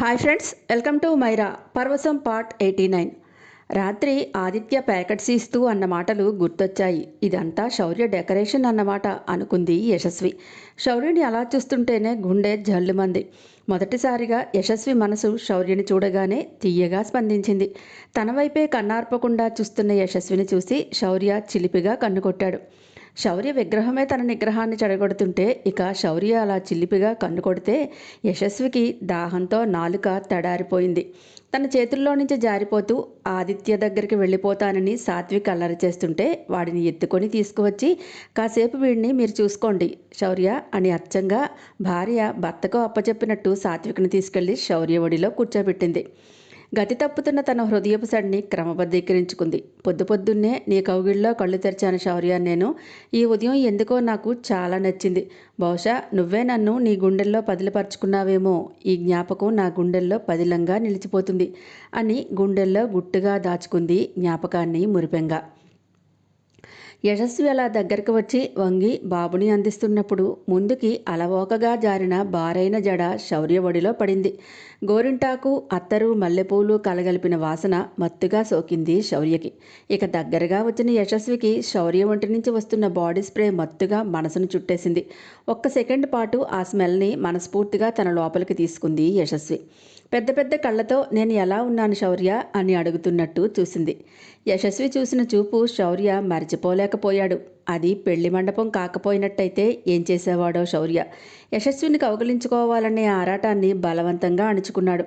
Hi friends welcome to Myra పర్వసం part eighty nine రాత్రి Aditya packets ఇస్తూ అన్న మాటలు గుర్తొచ్చాయి. ఇదంతా శౌర్య డెకరేషన్ అన్నమాట అనుకుంది యశస్వి. శౌర్యుని అలా చూస్తుంటేనే గుండె జల్లుమంది. మొదటిసారిగా యశస్వి మనసు శౌర్యని చూడగానే తీయగా స్పందించింది. తన వైపే కన్నార్పకుండా చూస్తున్న యశస్విని చూసి శౌర్య చిలిపిగా కన్నుకొట్టాడు శౌర్య విగ్రహమే తన నిగ్రహాన్ని చెడగొడుతుంటే ఇక శౌర్య అలా చిల్లిపిగా కన్ను కొడితే యశస్వికి దాహంతో నాలుక తడారిపోయింది. తన చేతుల్లో నుంచి జారిపోతూ ఆదిత్య దగ్గరికి వెళ్ళిపోతానని సాత్విక్ అల్లరి చేస్తుంటే వాడిని ఎత్తుకొని తీసుకువచ్చి కాసేపు వీడిని మీరు చూసుకోండి శౌర్య అని అచ్చంగా భార్య భర్తకు అప్పచెప్పినట్టు సాత్విక్ని తీసుకెళ్ళి శౌర్య ఒడిలో కూర్చోబెట్టింది. గతి తప్పుతున్న తన హృదయపు సడిని క్రమబద్ధీకరించుకుంది. పొద్దు పొద్దున్నే నీ కౌగిళ్ళలో కళ్ళు తెరిచాను శౌర్య. నేను ఈ ఉదయం ఎందుకో నాకు చాలా నచ్చింది. బహుశా నువ్వే నన్ను నీ గుండెల్లో పదిలపరుచుకున్నావేమో. ఈ జ్ఞాపకం నా గుండెల్లో పదిలంగా నిలిచిపోతుంది అని గుండెల్లో గుట్టుగా దాచుకుంది జ్ఞాపకాన్ని మురిపెంగా. యశస్వి అలా దగ్గరకు వచ్చి వంగి బాబుని అందిస్తున్నప్పుడు ముందుకి అలవోకగా జారిన బారైన జడ శౌర్య ఒడిలో పడింది. గోరింటాకు అత్తరు మల్లెపూలు కలగలిపిన వాసన మత్తుగా సోకింది శౌర్యకి. ఇక దగ్గరగా వచ్చిన యశస్వికి శౌర్య ఒంటి నుంచి వస్తున్న బాడీ స్ప్రే మత్తుగా మనసును చుట్టేసింది. ఒక్క సెకండ్ పాటు ఆ స్మెల్ని మనస్ఫూర్తిగా తన లోపలికి తీసుకుంది యశస్వి. పెద్ద పెద్ద కళ్ళతో నేను ఎలా ఉన్నాను శౌర్య అని అడుగుతున్నట్టు చూసింది. యశస్వి చూసిన చూపు శౌర్య మర్చిపోలేకపోయాడు. అది పెళ్ళి మండపం కాకపోయినట్టయితే ఏం చేసేవాడో శౌర్య. యశస్విని కౌగలించుకోవాలనే ఆరాటాన్ని బలవంతంగా అణుచుకున్నాడు.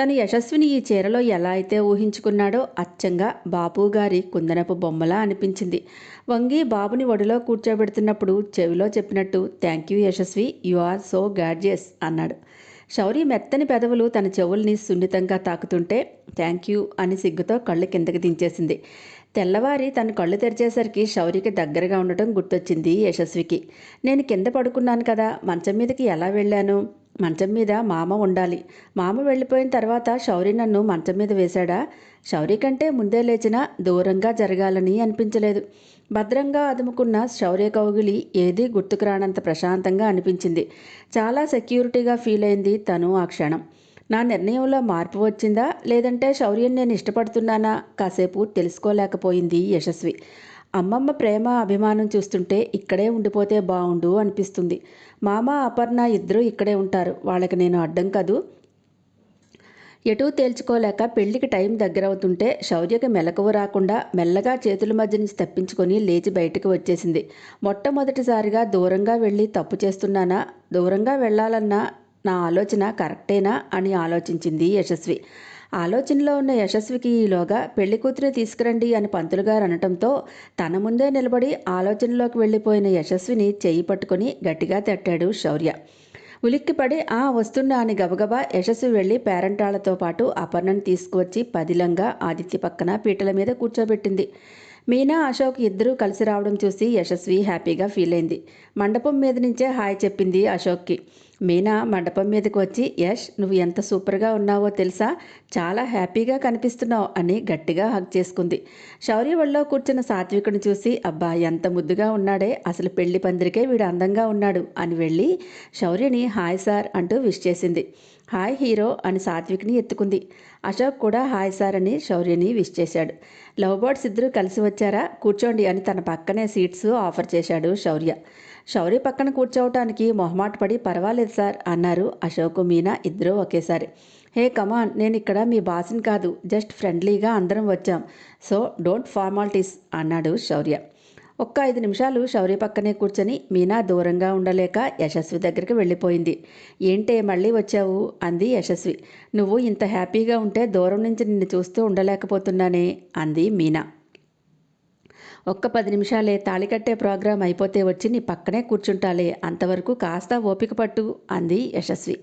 తను యశస్విని ఈ చీరలో ఎలా అయితే ఊహించుకున్నాడో అచ్చంగా బాపు గారి కుందనపు బొమ్మలా అనిపించింది. వంగి బాబుని ఒడిలో కూర్చోబెడుతున్నప్పుడు చెవిలో చెప్పినట్టు thank you Yashasvi you are so gorgeous అన్నాడు. శౌరి మెత్తని పెదవులు తన చెవుల్ని సున్నితంగా తాకుతుంటే థ్యాంక్ యూ అని సిగ్గుతో కళ్ళు కిందకి దించేసింది. తెల్లవారి తన కళ్ళు తెరిచేసరికి శౌరికి దగ్గరగా ఉండటం గుర్తొచ్చింది యశస్వికి. నేను కింద పడుకున్నాను కదా మంచం మీదకి ఎలా వెళ్ళాను? మంచం మీద మామ ఉండాలి. మామ వెళ్ళిపోయిన తర్వాత శౌరి నన్ను మంచం మీద వేశాడా? శౌరి కంటే ముందే లేచినా దూరంగా జరగాలని అనిపించలేదు. భద్రంగా అదుముకున్న శౌర్య కౌగిలి ఏదీ గుర్తుకు రానంత ప్రశాంతంగా అనిపించింది. చాలా సెక్యూరిటీగా ఫీల్ అయింది తను ఆ క్షణం. నా నిర్ణయంలో మార్పు వచ్చిందా? లేదంటే శౌర్యం నేను ఇష్టపడుతున్నానా? కాసేపు తెలుసుకోలేకపోయింది యశస్వి. అమ్మమ్మ ప్రేమ అభిమానం చూస్తుంటే ఇక్కడే ఉండిపోతే బాగుండు అనిపిస్తుంది. మామ అపర్ణ ఇద్దరూ ఇక్కడే ఉంటారు. వాళ్ళకి నేను అడ్డం కాదు? ఎటూ తేల్చుకోలేక పెళ్ళికి టైం దగ్గరవుతుంటే శౌర్యకి మెలకువ రాకుండా మెల్లగా చేతుల మధ్య నుంచి తప్పించుకొని లేచి బయటకు వచ్చేసింది. మొట్టమొదటిసారిగా దూరంగా వెళ్ళి తప్పు చేస్తున్నానా? దూరంగా వెళ్ళాలన్నా నా ఆలోచన కరెక్టేనా అని ఆలోచించింది యశస్వి. ఆలోచనలో ఉన్న యశస్వికి ఈలోగా పెళ్ళి తీసుకురండి అని పంతులు గారు అనటంతో తన ముందే నిలబడి ఆలోచనలోకి వెళ్ళిపోయిన యశస్విని చేయి పట్టుకొని గట్టిగా తట్టాడు శౌర్య. ఉలిక్కిపడి ఆ వస్తున్నా అని గబగబా యశస్వి వెళ్ళి పేరంటాళ్ళతో పాటు అపర్ణను తీసుకువచ్చి పదిలంగా ఆదిత్య పక్కన పీటల మీద కూర్చోబెట్టింది. మీనా అశోక్ ఇద్దరూ కలిసి రావడం చూసి యశస్వి హ్యాపీగా ఫీల్ అయింది మండపం మీద నుంచే హాయ్ చెప్పింది అశోక్కి. మీనా మండపం మీదకి వచ్చి యష్ నువ్వు ఎంత సూపర్గా ఉన్నావో తెలుసా? చాలా హ్యాపీగా కనిపిస్తున్నావు అని గట్టిగా హక్ చేసుకుంది. శౌర్య ఒళ్ళో కూర్చున్న సాత్వికుని చూసి అబ్బా ఎంత ముద్దుగా ఉన్నాడే. అసలు పెళ్ళి పందిరికే వీడు అందంగా ఉన్నాడు అని వెళ్ళి శౌర్యని హాయ్ సార్ అంటూ విష్ చేసింది. హాయ్ హీరో అని సాత్విక్ని ఎత్తుకుంది. అశోక్ కూడా హాయ్ సార్ అని శౌర్యని విష్ చేశాడు. లవ్ బర్డ్స్ ఇద్దరు కలిసి వచ్చారా? కూర్చోండి అని తన పక్కనే సీట్స్ ఆఫర్ చేశాడు శౌర్య. శౌర్య పక్కన కూర్చోవటానికి మొహమాట పడి పర్వాలేదు సార్ అన్నారు. అశోక్ మీనా ఇద్దరూ ఒకేసారి. హే కమాన్ నేను ఇక్కడ మీ బాస్ని కాదు. జస్ట్ ఫ్రెండ్లీగా అందరం వచ్చాం. సో డోంట్ ఫార్మాలిటీస్ అన్నాడు శౌర్య. ఒక్క ఐదు నిమిషాలు శౌర్య పక్కనే కూర్చొని మీనా దూరంగా ఉండలేక యశస్వి దగ్గరికి వెళ్ళిపోయింది. ఏంటే మళ్ళీ వచ్చావు? అంది యశస్వి. నువ్వు ఇంత హ్యాపీగా ఉంటే దూరం నుంచి నిన్ను చూస్తూ ఉండలేకపోతున్నానే? అంది మీనా. ఒక్క పది నిమిషాలే తాళికట్టే ప్రోగ్రాం అయిపోతే వచ్చి నీ పక్కనే కూర్చుంటాలే అంతవరకు కాస్త ఓపిక పట్టు అంది యశస్వి.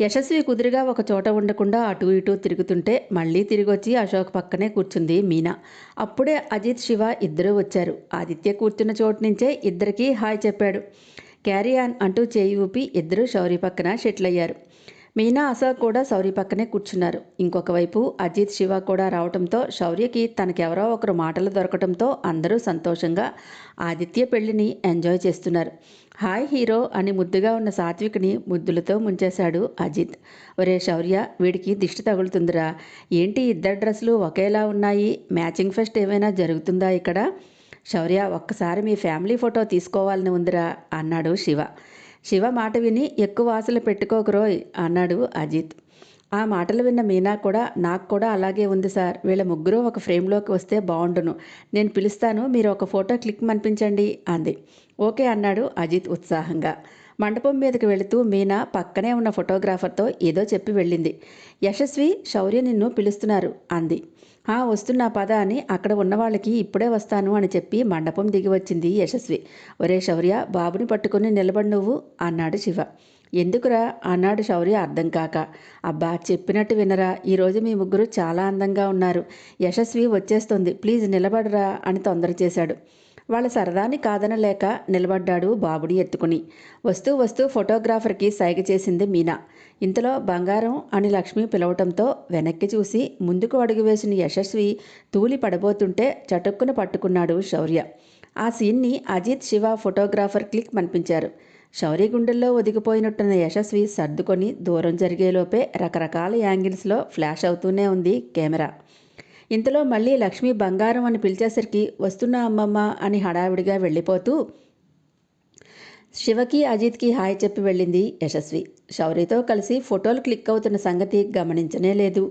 యశస్వి కుదురుగా ఒక చోట ఉండకుండా అటు ఇటు తిరుగుతుంటే మళ్ళీ తిరిగొచ్చి అశోక్ పక్కనే కూర్చుంది మీనా. అప్పుడే అజిత్ శివ ఇద్దరూ వచ్చారు. ఆదిత్య కూర్చున్న చోటు నుంచే ఇద్దరికీ హాయ్ చెప్పాడు. క్యారీ ఆన్ అంటూ చేయి ఊపి ఇద్దరూ శౌరి పక్కన షెటిల్ అయ్యారు. మీనా అశోక్ కూడా శౌర్య పక్కనే కూర్చున్నారు. ఇంకొక వైపు అజిత్ శివ కూడా రావడంతో శౌర్యకి తనకెవరో ఒకరు మాటలు దొరకటంతో అందరూ సంతోషంగా ఆదిత్య పెళ్ళిని ఎంజాయ్ చేస్తున్నారు. హాయ్ హీరో అని ముద్దుగా ఉన్న సాత్విక్ని ముద్దులతో ముంచేశాడు అజిత్. ఒరే శౌర్య వీడికి దిష్టి తగులుతుందిరా. ఏంటి ఇద్దరు డ్రెస్సులు ఒకేలా ఉన్నాయి? మ్యాచింగ్ ఫెస్ట్ ఏమైనా జరుగుతుందా ఇక్కడ? శౌర్య ఒక్కసారి మీ ఫ్యామిలీ ఫోటో తీసుకోవాలని ఉందిరా అన్నాడు శివ. శివ మాట విని ఎక్కువ ఆశలు పెట్టుకోకరోయ్ అన్నాడు అజిత్. ఆ మాటలు విన్న మీనా కూడా నాకు కూడా అలాగే ఉంది సార్. వీళ్ళ ముగ్గురు ఒక ఫ్రేమ్లోకి వస్తే బాగుండును నేను పిలుస్తాను మీరు ఒక ఫోటో క్లిక్ మనిపించండి అంది. ఓకే అన్నాడు అజిత్ ఉత్సాహంగా. మండపం మీదకి వెళుతూ మీనా పక్కనే ఉన్న ఫోటోగ్రాఫర్తో ఏదో చెప్పి వెళ్ళింది. యశస్వి శౌర్య నిన్ను పిలుస్తున్నారు అంది. "ఆ, వస్తున్నా పద అని అక్కడ ఉన్న వాళ్ళకి ఇప్పుడే వస్తాను అని చెప్పి మండపం దిగి వచ్చింది యశస్వి. ఒరే శౌర్య బాబుని పట్టుకుని నిలబడి నువ్వు అన్నాడు శివ. ఎందుకురా? అన్నాడు శౌర్య అర్థం కాక. అబ్బా చెప్పినట్టు వినరా. ఈరోజు మీ ముగ్గురు చాలా అందంగా ఉన్నారు. యశస్వి వచ్చేస్తుంది. ప్లీజ్ నిలబడరా అని తొందర చేశాడు. వాళ్ళ సరదాని కాదనలేక నిలబడ్డాడు బాబుడి ఎత్తుకుని. వస్తూ వస్తూ ఫోటోగ్రాఫర్కి సైగ చేసింది మీనా. ఇంతలో బంగారం అని లక్ష్మి పిలవటంతో వెనక్కి చూసి ముందుకు అడుగు వేసిన యశస్వి తూలి పడబోతుంటే చటుక్కున పట్టుకున్నాడు శౌర్య. ఆ సీన్ని అజిత్ శివ ఫోటోగ్రాఫర్ క్లిక్ మనిపించారు. శౌర్య గుండెల్లో ఒదిగిపోయినట్టున్న యశస్వి సర్దుకొని దూరం జరిగేలోపే రకరకాల యాంగిల్స్లో ఫ్లాష్ అవుతూనే ఉంది కెమెరా. ఇంతలో మళ్ళీ లక్ష్మి బంగారం అని పిలిచేసరికి వస్తున్నా అమ్మమ్మ అని హడావిడిగా వెళ్ళిపోతూ శివకి అజిత్కి హాయ్ చెప్పి వెళ్ళింది యశస్వి. శౌర్యతో కలిసి ఫోటోలు క్లిక్ అవుతున్న సంగతి గమనించనే లేదు.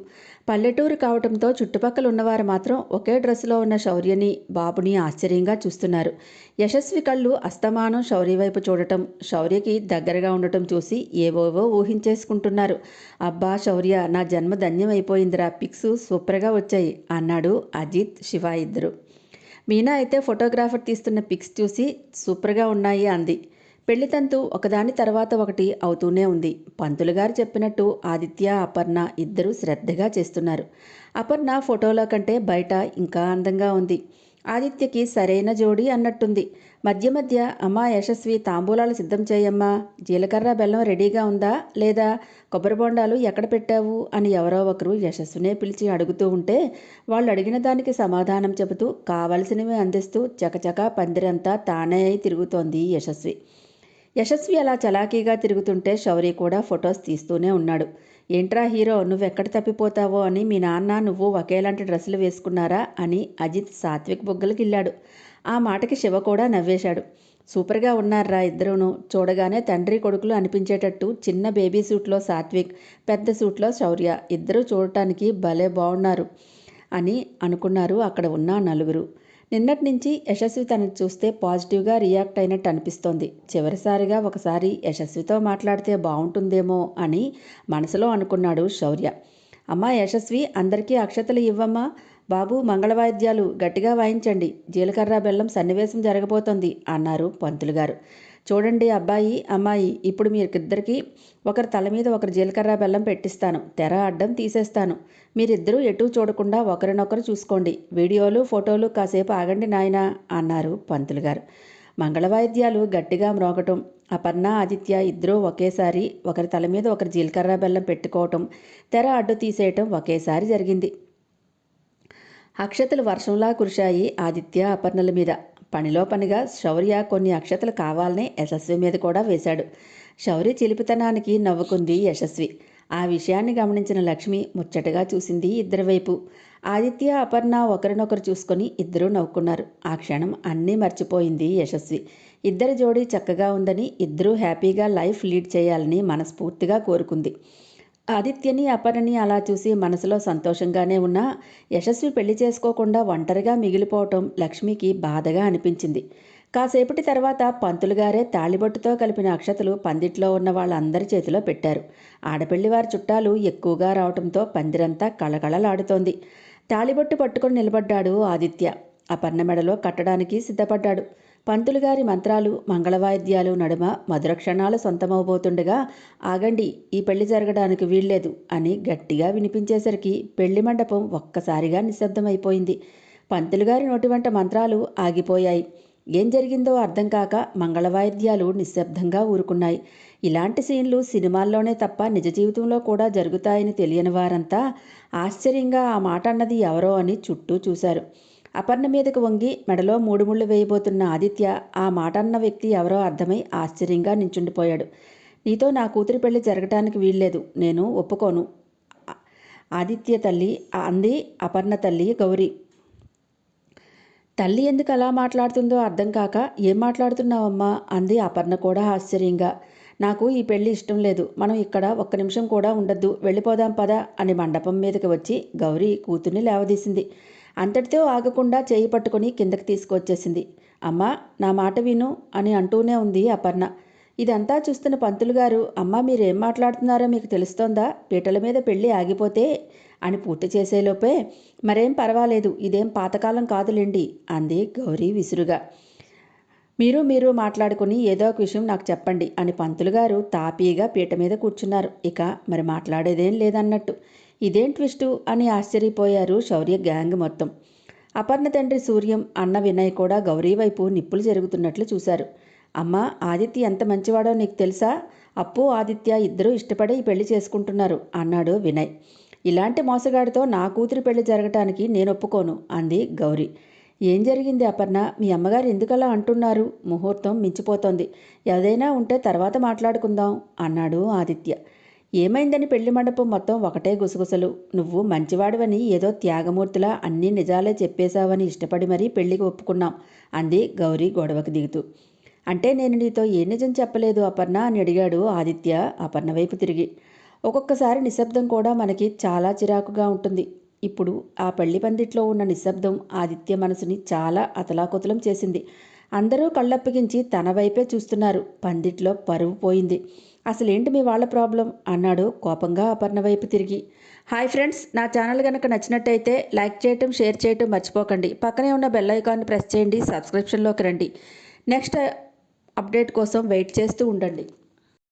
పల్లెటూరు కావటంతో చుట్టుపక్కల ఉన్నవారు మాత్రం ఒకే డ్రెస్సులో ఉన్న శౌర్యని బాబుని ఆశ్చర్యంగా చూస్తున్నారు. యశస్వి కళ్ళు అస్తమానం శౌర్య వైపు చూడటం శౌర్యకి దగ్గరగా ఉండటం చూసి ఏవోవో ఊహించేసుకుంటున్నారు. అబ్బా శౌర్య నా జన్మ ధన్యమైపోయిందిరా పిక్స్ సూపర్గా వచ్చాయి అన్నాడు అజిత్ శివ ఇద్దరు. మీనా అయితే ఫోటోగ్రాఫర్ తీస్తున్న పిక్స్ చూసి సూపర్గా ఉన్నాయి అంది. పెళ్ళితంతు ఒకదాని తర్వాత ఒకటి అవుతూనే ఉంది. పంతులు గారు చెప్పినట్టు ఆదిత్య అపర్ణ ఇద్దరూ శ్రద్ధగా చేస్తున్నారు. అపర్ణ ఫోటోలో కంటే బయట ఇంకా అందంగా ఉంది. ఆదిత్యకి సరైన జోడి అన్నట్టుంది. మధ్య మధ్య అమ్మా యశస్వి తాంబూలాలు సిద్ధం చేయమ్మా. జీలకర్ర బెల్లం రెడీగా ఉందా? లేదా కొబ్బరి బొండాలు ఎక్కడ పెట్టావు? అని ఎవరో ఒకరు యశస్వినే పిలిచి అడుగుతూ ఉంటే వాళ్ళు అడిగిన దానికి సమాధానం చెబుతూ కావలసినవి అందిస్తూ చకచకా పందిరంతా తానే అయి తిరుగుతోంది యశస్వి. యశస్వి అలా చలాకీగా తిరుగుతుంటే శౌరి కూడా ఫొటోస్ తీస్తూనే ఉన్నాడు. ఏంట్రా హీరో నువ్వెక్కడ తప్పిపోతావో అని మీ నాన్న నువ్వు ఒకేలాంటి డ్రెస్సులు వేసుకున్నారా? అని అజిత్ సాత్విక్ బొగ్గలు గిల్లాడు ఆ మాటకి శివ కూడా నవ్వేశాడు. సూపర్గా ఉన్నారా ఇద్దరును. చూడగానే తండ్రి కొడుకులు అనిపించేటట్టు చిన్న బేబీ సూట్లో సాత్విక్ పెద్ద సూట్లో శౌర్య. ఇద్దరూ చూడటానికి భలే బాగున్నారు అని అనుకున్నారు అక్కడ ఉన్న నలుగురు. నిన్నటి నుంచి యశస్వి తనని చూస్తే పాజిటివ్గా రియాక్ట్ అయినట్టు అనిపిస్తోంది. చివరిసారిగా ఒకసారి యశస్వితో మాట్లాడితే బాగుంటుందేమో అని మనసులో అనుకున్నాడు శౌర్య. అమ్మా యశస్వి అందరికీ అక్షతలు ఇవ్వమ్మా. బాబు మంగళవాయిద్యాలు గట్టిగా వాయించండి. జీలకర్ర బెల్లం సన్నివేశం జరగబోతోంది అన్నారు పంతులు గారు చూడండి అబ్బాయి అమ్మాయి ఇప్పుడు మీరిద్దరికీ ఒకరి తల మీద ఒకరు జీలకర్ర బెల్లం పెట్టిస్తాను. తెర అడ్డం తీసేస్తాను. మీరిద్దరూ ఎటూ చూడకుండా ఒకరినొకరు చూసుకోండి. వీడియోలు ఫోటోలు కాసేపు ఆగండి నాయనా అన్నారు పంతులు గారు. మంగళవాయిద్యాలు గట్టిగా మ్రోగటం అపర్ణ ఆదిత్య ఇద్దరూ ఒకేసారి ఒకరి తల మీద ఒకరి జీలకర్ర బెల్లం పెట్టుకోవటం తెర అడ్డు తీసేయటం ఒకేసారి జరిగింది. అక్షతలు వర్షంలా కురిశాయి ఆదిత్య అపర్ణల మీద. పనిలో పనిగా శౌర్య కొన్ని అక్షతలు కావాలని యశస్వి మీద కూడా వేశాడు. శౌర్య చిలిపితనానికి నవ్వుకుంది యశస్వి. ఆ విషయాన్ని గమనించిన లక్ష్మి ముచ్చటగా చూసింది ఇద్దరి వైపు. ఆదిత్య అపర్ణ ఒకరినొకరు చూసుకొని ఇద్దరూ నవ్వుకున్నారు. ఆ క్షణం అన్నీ మర్చిపోయింది యశస్వి. ఇద్దరి జోడీ చక్కగా ఉందని ఇద్దరూ హ్యాపీగా లైఫ్ లీడ్ చేయాలని మనస్ఫూర్తిగా కోరుకుంది. ఆదిత్యని అపర్ణని అలా చూసి మనసులో సంతోషంగానే ఉన్నా యశస్వి పెళ్ళి చేసుకోకుండా ఒంటరిగా మిగిలిపోవటం లక్ష్మికి బాధగా అనిపించింది. కాసేపటి తర్వాత పంతులు గారే తాళిబొట్టుతో కలిపిన అక్షతలు పందిట్లో ఉన్న వాళ్ళందరి చేతిలో పెట్టారు. ఆడపెళ్ళివారి చుట్టాలు ఎక్కువగా రావటంతో పందిరంతా కళకళలాడుతోంది. తాళిబొట్టు పట్టుకొని నిలబడ్డాడు ఆదిత్య. అపర్ణ మెడలో కట్టడానికి సిద్ధపడ్డాడు. పంతులుగారి మంత్రాలు మంగళవాయిద్యాలు నడుమ మధుర క్షణాలు సొంతమవబోతుండగా ఆగండి ఈ పెళ్ళి జరగడానికి వీల్లేదు అని గట్టిగా వినిపించేసరికి పెళ్ళి మండపం ఒక్కసారిగా నిశ్శబ్దమైపోయింది. పంతులుగారి నోటి వెంట మంత్రాలు ఆగిపోయాయి. ఏం జరిగిందో అర్థం కాక మంగళవాయిద్యాలు నిశ్శబ్దంగా ఊరుకున్నాయి. ఇలాంటి సీన్లు సినిమాల్లోనే తప్ప నిజ జీవితంలో కూడా జరుగుతాయని తెలియని వారంతా ఆశ్చర్యంగా ఆ మాట అన్నది ఎవరో అని చుట్టూ చూశారు. అపర్ణ మీదకు వంగి మెడలో మూడు ముళ్ళు వేయబోతున్న ఆదిత్య ఆ మాట అన్న వ్యక్తి ఎవరో అర్థమై ఆశ్చర్యంగా నించుండిపోయాడు. నీతో నా కూతురి పెళ్ళి జరగటానికి వీల్లేదు. నేను ఒప్పుకోను. ఆదిత్య తల్లి అంది అపర్ణ తల్లి గౌరీ. తల్లి ఎందుకు అలా మాట్లాడుతుందో అర్థం కాక ఏం మాట్లాడుతున్నావమ్మా? అంది అపర్ణ కూడా ఆశ్చర్యంగా. నాకు ఈ పెళ్ళి ఇష్టం లేదు. మనం ఇక్కడ ఒక్క నిమిషం కూడా ఉండొద్దు. వెళ్ళిపోదాం పదా అని మండపం మీదకి వచ్చి గౌరీ కూతుర్ని లేవదీసింది. అంతటితో ఆగకుండా చేయి పట్టుకుని కిందకి తీసుకొచ్చేసింది అమ్మా నా మాట విను అని అంటూనే ఉంది అపర్ణ. ఇదంతా చూస్తున్న పంతులు గారు అమ్మ మీరేం మాట్లాడుతున్నారో మీకు తెలుస్తోందా? పీటల మీద పెళ్ళి ఆగిపోతే? అని పూర్తి చేసేలోపే మరేం పర్వాలేదు ఇదేం పాతకాలం కాదులేండి అంది గౌరీ విసురుగా. మీరు మీరు మాట్లాడుకుని ఏదో ఒక విషయం నాకు చెప్పండి అని పంతులు గారు తాపీగా పీట మీద కూర్చున్నారు. ఇక మరి మాట్లాడేదేం లేదన్నట్టు. ఇదేం ట్విస్టు అని ఆశ్చర్యపోయారు శౌర్య గ్యాంగ్ మొత్తం. అపర్ణ తండ్రి సూర్యం అన్న వినయ్ కూడా గౌరీ వైపు నిప్పులు జరుగుతున్నట్లు చూశారు. అమ్మ ఆదిత్య ఎంత మంచివాడో నీకు తెలుసా? అప్పు ఆదిత్య ఇద్దరూ ఇష్టపడి ఈ పెళ్ళి చేసుకుంటున్నారు అన్నాడు వినయ్. ఇలాంటి మోసగాడితో నా కూతురి పెళ్ళి జరగటానికి నేను ఒప్పుకోను అంది గౌరీ. ఏం జరిగింది అపర్ణ? మీ అమ్మగారు ఎందుకలా అంటున్నారు? ముహూర్తం మించిపోతోంది. ఏదైనా ఉంటే తర్వాత మాట్లాడుకుందాం అన్నాడు ఆదిత్య. ఏమైందని పెళ్ళి మండపం మొత్తం ఒకటే గుసగుసలు. నువ్వు మంచివాడివని ఏదో త్యాగమూర్తిలా అన్ని నిజాలే చెప్పేశావని ఇష్టపడి మరీ పెళ్ళికి ఒప్పుకున్నాం అంది గౌరీ గొడవకు దిగుతూ. అంటే నేను నీతో ఏ నిజం చెప్పలేదు అపర్ణ అని అడిగాడు ఆదిత్య అపర్ణ వైపు తిరిగి. ఒక్కొక్కసారి నిశ్శబ్దం కూడా మనకి చాలా చిరాకుగా ఉంటుంది. ఇప్పుడు ఆ పెళ్ళి పందిట్లో ఉన్న నిశ్శబ్దం ఆదిత్య మనసుని చాలా అతలాకుతలం చేసింది. అందరూ కళ్ళప్పగించి తన వైపే చూస్తున్నారు. పందిట్లో పరువు పోయింది. అసలేంటి మీ వాళ్ళ ప్రాబ్లం? అన్నాడు కోపంగా అపర్ణ వైపు తిరిగి. హాయ్ ఫ్రెండ్స్ నా ఛానల్ కనుక నచ్చినట్టయితే లైక్ చేయటం షేర్ చేయటం మర్చిపోకండి. పక్కనే ఉన్న బెల్ ఐకాన్ని ప్రెస్ చేయండి సబ్స్క్రిప్షన్లోకి రండి. నెక్స్ట్ అప్డేట్ కోసం వెయిట్ చేస్తూ ఉండండి.